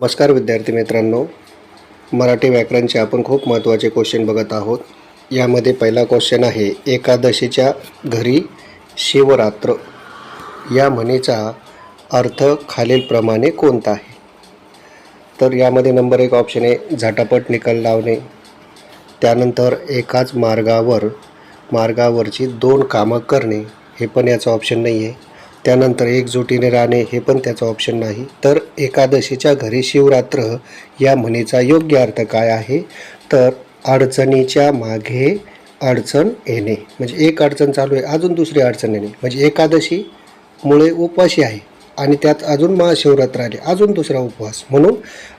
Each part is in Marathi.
नमस्कार विद्यार्थी मित्रांनो. मराठी व्याकरणचे आपण खूप महत्त्वाचे क्वेश्चन बघत आहोत. यामध्ये पहिला क्वेश्चन आहे एकादशीच्या घरी शिवरात्र. या म्हणीचा अर्थ खालीलप्रमाणे कोणता आहे? तर यामध्ये नंबर एक ऑप्शन आहे झटापट निकाल लावणे. त्यानंतर एकाच मार्गावर मार्गावरची दोन कामं करणे. हे पण याचं ऑप्शन नाही आहे त्यानंतर एकजुटीने राहणे हे पण त्याचं ऑप्शन नाही. तर एकादशीच्या घरी शिवरात्र या म्हणीचा योग्य अर्थ काय आहे? तर अडचणीच्या मागे अडचण येणे. म्हणजे एक अडचण चालू आहे अजून दुसरी अडचण येणे. म्हणजे एकादशी मुळे उपवासी आहे आणि त्यात अजून महाशिवरात्र आले अजून दुसरा उपवास. म्हणून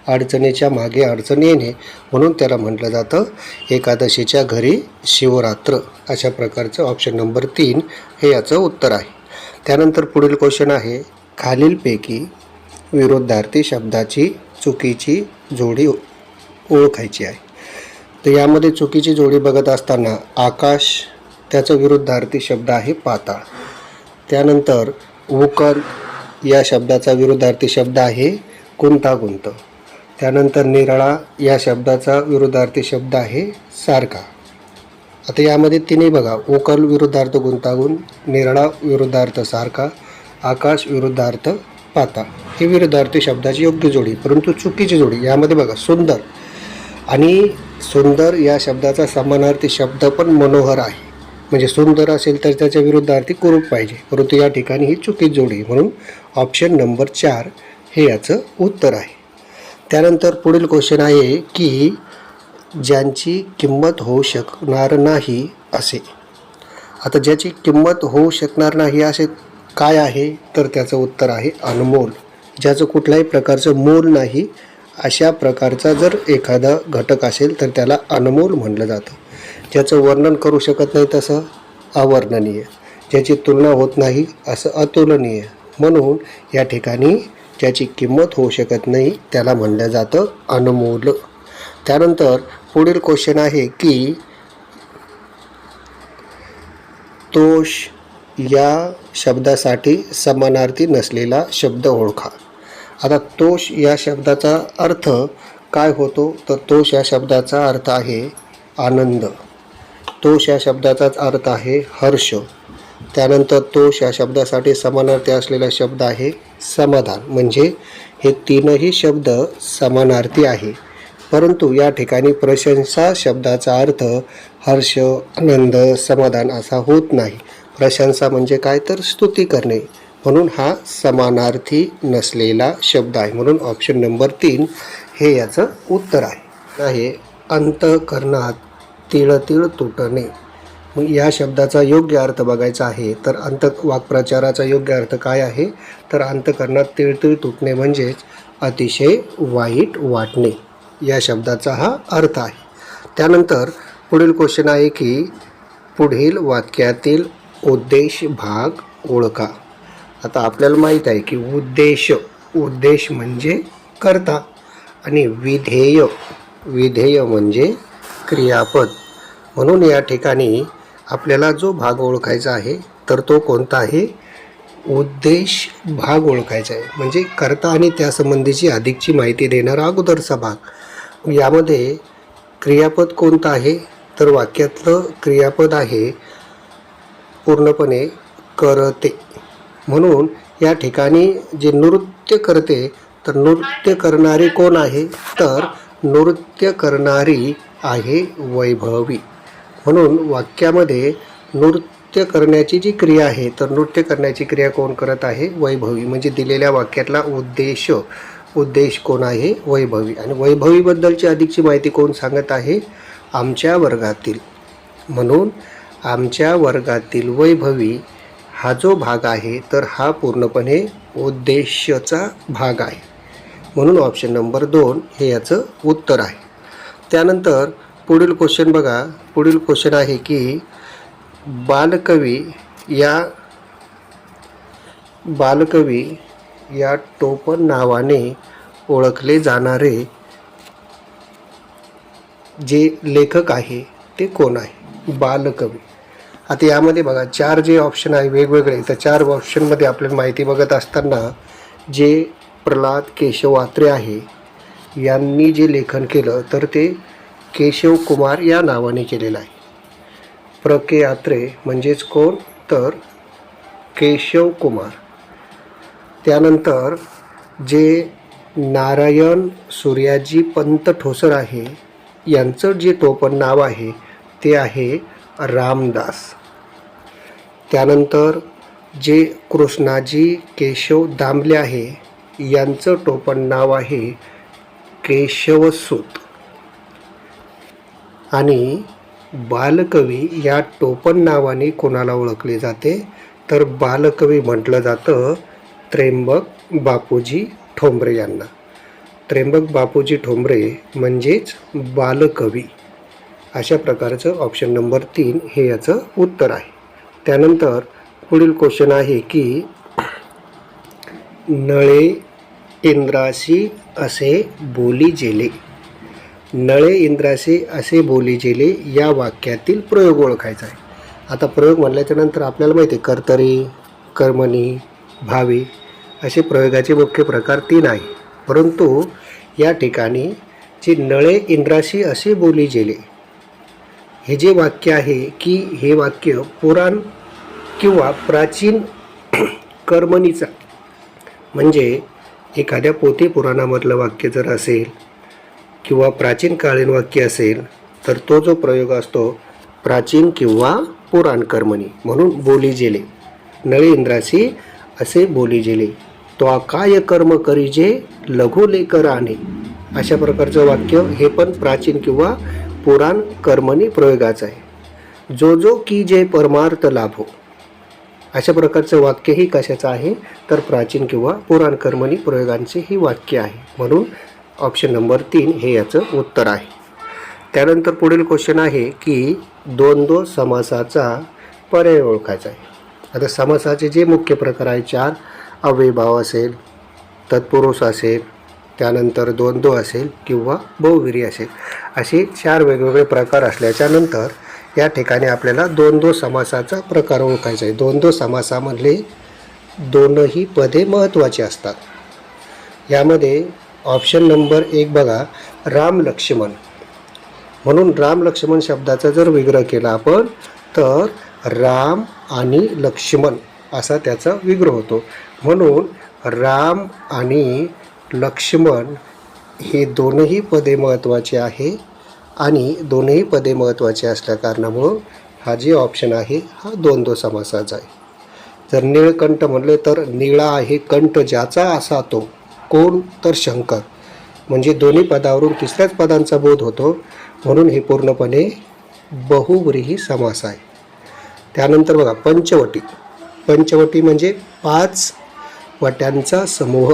अडचणीच्या मागे अडचण येणे म्हणून त्याला म्हटलं जातं एकादशीच्या घरी शिवरात्र. अशा प्रकारचं ऑप्शन नंबर तीन हे याचं उत्तर आहे. त्यानंतर पुढील क्वेश्चन आहे खालीलपैकी विरोधार्थी शब्दाची चुकीची जोडी ओळखायची आहे. तर यामध्ये चुकीची जोडी बघत असताना आकाश त्याचा विरुद्धार्थी शब्द आहे पाताळ. त्यानंतर उकल या शब्दाचा विरुद्धार्थी शब्द आहे गुंतागुंत. त्यानंतर निराळा या शब्दाचा विरुद्धार्थी शब्द आहे सारखा. आता यामध्ये तिन्ही बघा. ओकल विरुद्धार्थ गुंतागुंत निराळा विरुद्धार्थ सारखा आकाश विरुद्धार्थ पाता. ही विरुद्धार्थी शब्दाची योग्य जोडी परंतु चुकीची जोडी. यामध्ये बघा सुंदर. आणि सुंदर या शब्दाचा समानार्थी शब्द पण मनोहर आहे. म्हणजे सुंदर असेल तर त्याच्या विरुद्धार्थी कुरूप पाहिजे. परंतु या ठिकाणी ही चुकीची जोडी. म्हणून ऑप्शन नंबर चार हे याचं उत्तर आहे. त्यानंतर पुढील क्वेश्चन आहे की ज्यांची किंमत होऊ शकणार नाही असे. आता ज्याची किंमत होऊ शकणार नाही असे काय आहे? तर त्याचं उत्तर आहे अनमोल. ज्याचं कुठल्याही प्रकारचं मोल नाही अशा प्रकारचा जर एखादा घटक असेल तर त्याला अनमोल म्हटलं जातं. ज्याचं वर्णन करू शकत नाही तसं अवर्णनीय. ज्याची तुलना होत नाही असं अतुलनीय. म्हणून या ठिकाणी ज्याची किंमत होऊ शकत नाही त्याला म्हणलं जातं अनमोल. त्यानंतर पुढील क्वेश्चन आहे की तोष या शब्दासाठी समानार्थी नसलेला शब्द ओळखा. आता तोष या शब्दाचा अर्थ काय होतो? तर तोष या शब्दाचा अर्थ आहे आनंद. तोष या शब्दाचाच अर्थ आहे हर्ष. त्यानंतर तोष या शब्दासाठी समानार्थी असलेला शब्द आहे समाधान. म्हणजे हे तीनही शब्द समानार्थी आहे. परंतु या ठिकाणी प्रशंसा शब्दाचा अर्थ हर्ष आनंद समाधान असा होत नाही. प्रशंसा म्हणजे काय? तर स्तुती करणे. म्हणून हा समानार्थी नसलेला शब्द आहे. म्हणून ऑप्शन नंबर तीन हे याचं उत्तर आहे. आहे अंतकरणात तिळतीळ तुटणे. मग या शब्दाचा योग्य अर्थ बघायचा आहे तर अंत वाक्प्रचाराचा योग्य अर्थ काय आहे? तर अंतकरणात तिळतीळ तुटणे म्हणजेच अतिशय वाईट वाटणे. या शब्दाचा हा अर्थ आहे. त्यानंतर पुढील क्वेश्चन आहे की पुढील वाक्यातील उद्देश भाग ओळखा. आता आपल्याला माहीत आहे की उद्देश उद्देश म्हणजे करता आणि विधेय विधेय म्हणजे क्रियापद. म्हणून या ठिकाणी आपल्याला जो भाग ओळखायचा आहे तर तो कोणता आहे? उद्देश भाग ओळखायचा आहे. म्हणजे करता आणि त्यासंबंधीची अधिकची माहिती देणारा अगोदरचा भाग. यामध्ये क्रियापद कोणतं आहे? तर वाक्यातलं क्रियापद आहे पूर्णपणे करते. म्हणून या ठिकाणी जे नृत्य करते तर नृत्य करणारी कोण आहे? तर नृत्य करणारी आहे वैभवी. म्हणून वाक्यामध्ये नृत्य करण्याची जी क्रिया आहे तर नृत्य करण्याची क्रिया कोण करत आहे? वैभवी. म्हणजे दिलेल्या वाक्यातला उद्देश. उद्देश कोण आहे? वैभवी. आणि वैभवीबद्दलची अधिकची माहिती कोण सांगत आहे? आमच्या वर्गातील. म्हणून आमच्या वर्गातील वैभवी हा जो भाग आहे तर हा पूर्णपणे उद्देशचा भाग आहे. म्हणून ऑप्शन नंबर दोन हे याचं उत्तर आहे. त्यानंतर पुढील क्वेश्चन बघा. पुढील क्वेश्चन आहे की बालकवी या बालकवी या टोपण नावाने ओळखले जाणारे जे लेखक आहे ते कोण आहे? बालकवी. आता यामध्ये बघा चार जे ऑप्शन आहे वेगवेगळे त्या चार ऑप्शनमध्ये आपल्याला माहिती बघत असताना जे प्रल्हाद केशव आत्रे आहे यांनी जे लेखन केलं तर ते केशव कुमार या नावाने केलेलं आहे. प्र के आत्रे म्हणजेच कोण? तर केशव कुमार. त्यानंतर जे नारायण सूर्याजी पंत ठोसर आहे यांचं जे टोपण नाव आहे ते आहे रामदास. त्यानंतर जे कृष्णाजी केशव दामले आहे यांचं टोपण नाव आहे केशवसूत. आणि बालकवी या टोपण नावाने कोणाला ओळखले जाते? तर बालकवी म्हटलं जातं त्र्यंबक बापूजी ठोंबरे यांना. त्र्यंबक बापूजी ठोंबरे म्हणजेच बालकवी. अशा प्रकारचं ऑप्शन नंबर तीन हे याचं उत्तर आहे. त्यानंतर पुढील क्वेश्चन आहे की नळे इंद्रासी असे बोली जेले. नळे इंद्रासी असे बोली जेले या वाक्यातील प्रयोग ओळखायचा आहे. आता प्रयोग म्हणल्याच्या नंतर आपल्याला माहिती आहे कर्तरी कर्मणी भावी. असे प्रयोगाचे मुख्य प्रकार तीन आहे परंतु या ठिकाणी जे नळे इंद्राशी असे बोली गेले. हे जे वाक्य आहे की हे वाक्य पुराण किंवा प्राचीन कर्मणीचा म्हणजे एखाद्या पोथी पुराणामधलं वाक्य जर असेल किंवा प्राचीन कालीन वाक्य असेल तर तो जो प्रयोग असतो प्राचीन किंवा पुराण कर्मणी म्हणून बोली जेले नळे इंद्राशी असे बोली जेले तो काय कर्म करीजे लघु लेकर आणे. अशा प्रकारचं वाक्य हे पण प्राचीन किंवा पुराण कर्मणी प्रयोगाचं आहे. जो जो की जे परमार्थ लाभो. अशा प्रकारचं वाक्यही कशाचं आहे? तर प्राचीन किंवा पुराण कर्मणी प्रयोगांचे ही वाक्य आहे. म्हणून ऑप्शन नंबर तीन हे याचं उत्तर आहे. त्यानंतर पुढील क्वेश्चन आहे की दोन दो समासाचा पर्याय ओळखायचा आहे. आता समासाचे जे मुख्य प्रकार आहे चार अव्ययभाव असेल तत्पुरुष असेल त्यानंतर द्वंद्व असेल किंवा बहुविरी असेल असे चार वेगवेगळे प्रकार असल्याच्या नंतर या ठिकाणी आपल्याला द्वंद्व समासाचा प्रकार ओळखायचा आहे. द्वंद्व समासामधले दोनही पदे महत्त्वाची असतात. यामध्ये ऑप्शन नंबर एक बघा राम लक्ष्मण. म्हणून राम लक्ष्मण शब्दाचा जर विग्रह केला आपण तर राम आणि लक्ष्मण असा त्याचा विग्रह होतो. म्हणून राम आणि लक्ष्मण हे दोनही पदे महत्त्वाचे आहे आणि दोनही पदे महत्त्वाचे असल्या कारणामुळं हा जे ऑप्शन आहे हा दोन दो समासाचा आहे. जर निळकंठ म्हणले तर निळा आहे कंठ ज्याचा असा तो कोण? तर शंकर. म्हणजे दोन्ही पदावरून तिसऱ्याच पदांचा बोध होतो. म्हणून हे पूर्णपणे बहुव्रीही समास आहे. त्यानंतर बघा पंचवटी. पंचवटी म्हणजे पाच वाट्यांचा समूह.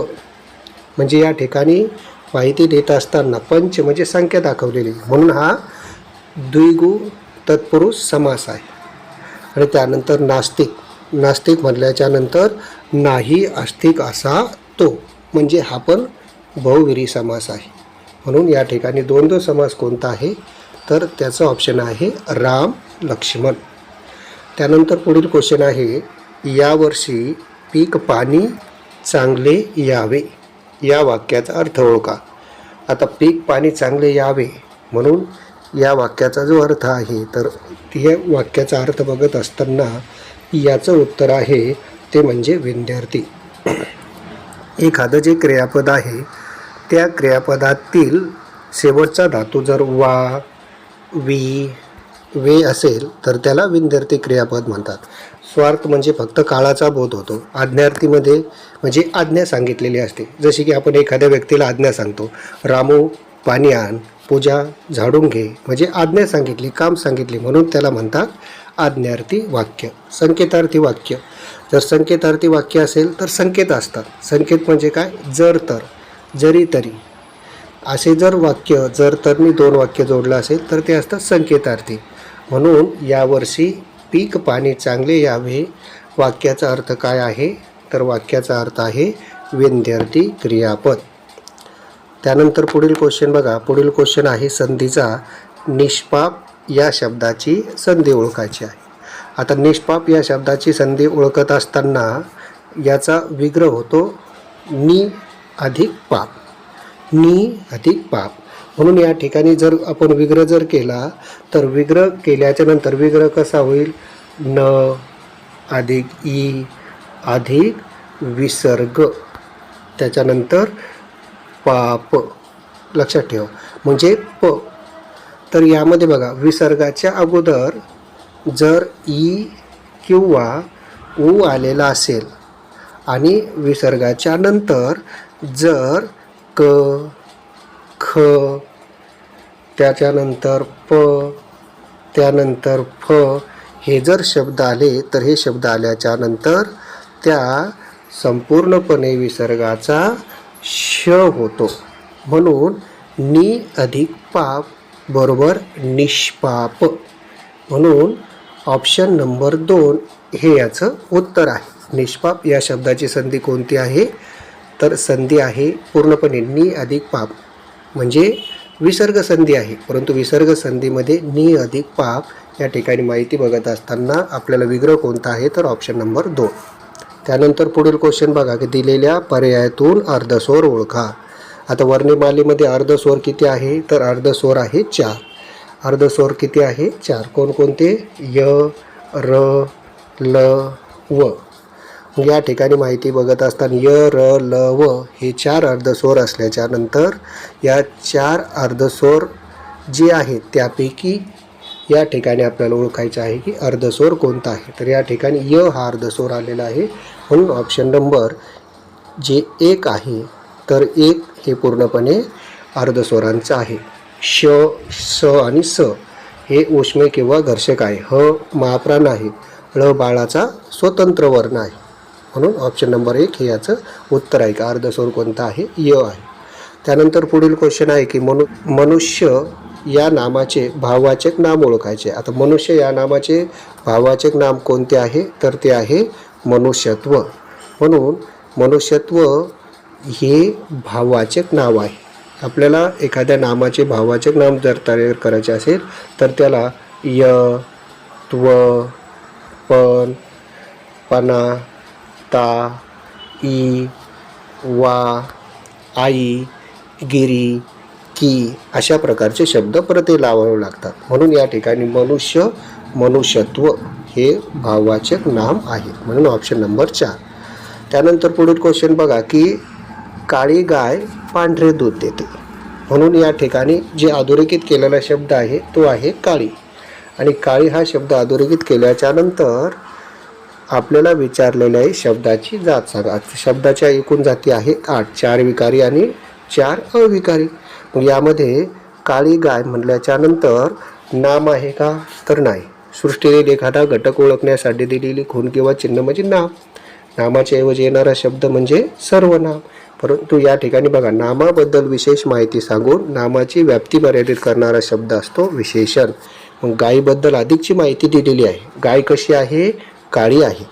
म्हणजे या ठिकाणी माहिती देत असताना पंच म्हणजे संख्या दाखवलेली. म्हणून हा द्विगु तत्पुरुष समास आहे. आणि त्यानंतर नास्तिक. नास्तिक म्हटल्याच्या नंतर नाही आस्तिक असा तो. म्हणजे हा पण बहुविरी समास आहे. म्हणून या ठिकाणी दोन दोन समास कोणता आहे? तर त्याचं ऑप्शन आहे राम लक्ष्मण. त्यानंतर पुढील क्वेश्चन आहे यावर्षी पीक पाणी चांगले यावे. या वाक्याचा अर्थ ओळखा. आता पीक पाणी चांगले यावे म्हणून या वाक्याचा जो अर्थ आहे तर या वाक्याचा अर्थ बघत असताना याचं उत्तर आहे ते म्हणजे विद्यार्थी. एखादं जे क्रियापद आहे त्या क्रियापदातील शेवटचा धातू जर वा वी वे असेल तर त्याला विद्यार्थी क्रियापद म्हणतात. स्वार्थ म्हणजे फक्त काळाचा बोध होतो. आज्ञार्थीमध्ये म्हणजे आज्ञा सांगितलेली असते. जशी की आपण एखाद्या व्यक्तीला आज्ञा सांगतो. रामू पाणी आण पूजा झाडून घे. म्हणजे आज्ञा सांगितली काम सांगितली म्हणून त्याला म्हणतात आज्ञार्थी वाक्य संकेतार्थी वाक्य. जर संकेतार्थी वाक्य असेल तर संकेत असतात. संकेत म्हणजे काय? जर तर जरी तरी. असे जर वाक्य जर तर मी दोन वाक्य जोडलं असेल तर ते असतात संकेतार्थी. म्हणून यावर्षी पीक पाणी चांगले यावे. वाक्याचा अर्थ काय आहे? तर वाक्याचा अर्थ आहे विद्यार्थी क्रियापद. त्यानंतर पुढील क्वेश्चन बघा. पुढील क्वेश्चन आहे संधीचा निष्पाप या शब्दाची संधी ओळखायची आहे. आता निष्पाप या शब्दाची संधी ओळखत असताना याचा विग्रह होतो नि अधिक पाप. नी अधिक पाप. म्हणून या ठिकाणी जर आपण विग्रह जर केला तर विग्रह केल्याच्यानंतर विग्रह कसा होईल? न अधिक ई अधिक विसर्ग. त्याच्यानंतर पाप. लक्षात ठेव. म्हणजे प. तर यामध्ये बघा विसर्गाच्या अगोदर जर ई किंवा ऊ आलेला असेल आणि विसर्गाच्या नंतर जर क ख त्याच्यानंतर प त्यानंतर फ. हे जर शब्द आले तर हे शब्द आल्याच्यानंतर त्या संपूर्णपणे विसर्गाचा श होतो. म्हणून नि अधिक पाप बरोबर निष्पाप. म्हणून ऑप्शन नंबर दोन हे याचं उत्तर आहे. निष्पाप या शब्दाची संधी कोणती आहे? तर संधी आहे पूर्णपणे नि अधिक पाप. म्हणजे विसर्ग संधी आहे. परंतु विसर्ग संधीमध्ये नि अधिक पाप या ठिकाणी माहिती बघत असताना आपल्याला विग्रह कोणता आहे तर ऑप्शन नंबर दोन. त्यानंतर पुढील क्वेश्चन बघा की दिलेल्या पर्यायातून अर्धस्वर ओळखा. आता वर्णमालेमध्ये अर्धस्वर किती आहे? तर अर्धस्वर आहे चार. अर्धस्वर किती आहे? चार. कोणकोणते? य र ल व. या ठिकाणी माहिती बघत असताना य र ल व हे चार अर्धस्वर असल्याच्या नंतर या चार अर्धस्वर जे आहेत त्यापैकी या ठिकाणी आपल्याला ओळखायचं आहे की अर्धस्वर कोणता आहे. तर या ठिकाणी य हा अर्धस्वर आलेला आहे. म्हणून ऑप्शन नंबर जे एक आहे तर एक हे पूर्णपणे अर्धस्वरांचं आहे. श स आणि स हे उष्मे किंवा घर्षक आहे. ह महाप्राण आहे. ळ बाळाचा स्वतंत्र वर्ण आहे. म्हणून ऑप्शन नंबर एक हे याचं उत्तर आहे का अर्धस्वर कोणता आहे? य आहे. त्यानंतर पुढील क्वेश्चन आहे की मनु मनुष्य या नामाचे भाववाचक नाम ओळखायचे. आता मनुष्य या नामाचे भाववाचक नाम कोणते आहे? तर ते आहे मनुष्यत्व. म्हणून मनुष्यत्व हे भाववाचक नाव आहे. आपल्याला एखाद्या नामाचे भाववाचक नाम जर तयार करायचे असेल तर त्याला य त्व पण पणा ता ई वा आई गिरी की अशा प्रकारचे शब्द प्रति लावावे लागतात. म्हणून या ठिकाणी मनुष्य मनुष्यत्व हे भाववाचक नाम आहे. म्हणून ऑप्शन नंबर चार. त्यानंतर पुढील क्वेश्चन बघा की काळी गाय पांढरे दूध देते. म्हणून या ठिकाणी जे अधोरेखित केलेला शब्द आहे तो आहे काळी. आणि काळी हा शब्द अधोरेखित केल्याच्यानंतर आपल्याला विचारलेल्या आहे शब्दाची जात सांगा. शब्दाच्या एकूण जाती आहे आठ. चार विकारी आणि चार अविकारी. मग यामध्ये काळी गाय म्हटल्याच्या नंतर नाम आहे का? तर नाही. सृष्टीने एखादा घटक ओळखण्यासाठी दिलेली खूण किंवा चिन्ह म्हणजे नाम. नामाच्या ऐवजी येणारा शब्द म्हणजे सर्वनाम. परंतु या ठिकाणी बघा नामाबद्दल विशेष माहिती सांगून नामाची व्याप्ती मर्यादित करणारा शब्द असतो विशेषण. मग गायीबद्दल अधिकची माहिती दिलेली आहे. गाय कशी आहे? काळी आहे.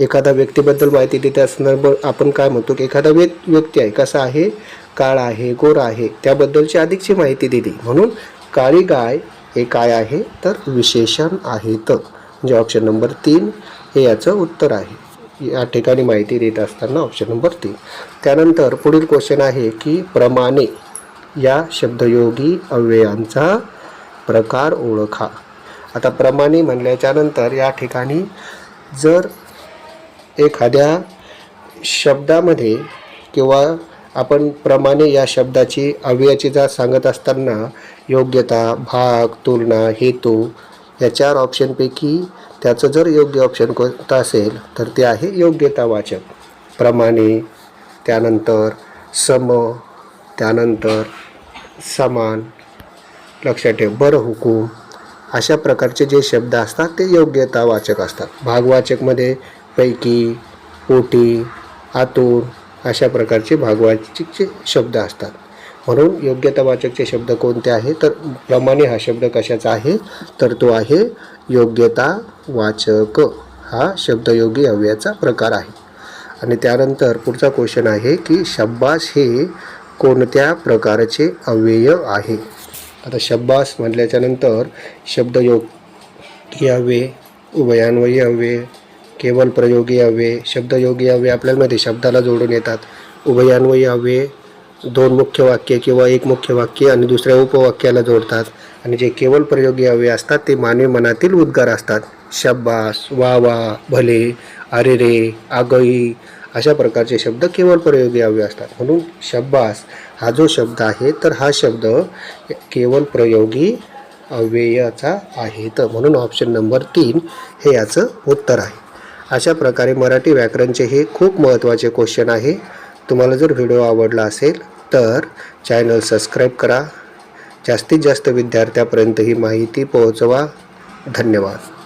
एखादा व्यक्तीबद्दल माहिती देते संदर्भ आपण काय म्हणतो की एखादा व्य व्यक्ती आहे कसा आहे काळ आहे गोरा आहे त्याबद्दलची अधिकची माहिती दिली. म्हणून काळी गाय हे काय आहे? तर विशेषण आहेत. म्हणजे ऑप्शन नंबर तीन हे याचं उत्तर आहे. या ठिकाणी माहिती देत असताना ऑप्शन नंबर तीन. त्यानंतर पुढील क्वेश्चन आहे की प्रमाणे या शब्दयोगी अव्ययांचा प्रकार ओळखा. आता प्रमाणे म्हणल्याच्यानंतर या ठिकाणी जर एखाद्या शब्दामध्ये किंवा आपण प्रमाणे या शब्दाची अव्ययचिता सांगत असताना योग्यता भाग तुलना हेतू या चार ऑप्शनपैकी त्याचं जर योग्य ऑप्शन कोणतं असेल तर ते आहे योग्यतावाचक प्रमाणे त्यानंतर सम त्यानंतर समान. लक्षात ठेव. बरं हुकूम. अशा प्रकारचे जे शब्द असतात ते योग्यतावाचक असतात. भागवाचकमध्ये पैकी पोटी आतूर अशा प्रकारचे भागवाचकचे शब्द असतात. म्हणून योग्यतावाचकचे शब्द कोणते आहे तर प्रमाणे हा शब्द कशाचा आहे? तर तो आहे योग्यतावाचक हा शब्दयोगी अव्ययाचा प्रकार आहे. आणि त्यानंतर पुढचा क्वेश्चन आहे की शब्बास हे कोणत्या प्रकारचे अव्यय आहे? आता शब्बास म्हटल्याच्यानंतर शब्दयोग यावे उभयान्वयी अव्यय केवळ प्रयोगी अव्यय शब्दयोगी अव्यय आपल्याला माहिती शब्दाला जोडून येतात. उभयान्वयी अव्यय दोन मुख्य वाक्य किंवा एक मुख्य वाक्य आणि दुसऱ्या उपवाक्याला जोडतात. आणि जे केवळ प्रयोगी अव्यय असतात ते मानवी मनातील उद्गार असतात. शब्बास वा वा भले अरे रे आगई अशा प्रकारचे शब्द केवळ प्रयोगी अव्यय असतात. म्हणून शब्बास हा जो शब्द आहे तर हा शब्द केवळ प्रयोगी अव्ययाचा आहे तर म्हणून ऑप्शन नंबर तीन हे याचं उत्तर आहे. अशा प्रकारे मराठी व्याकरणचे हे खूप महत्त्वाचे क्वेश्चन आहे. तुम्हाला जर व्हिडिओ आवडला असेल तर चॅनल सबस्क्राईब करा. जास्तीत जास्त विद्यार्थ्यापर्यंत ही माहिती पोहोचवा. धन्यवाद.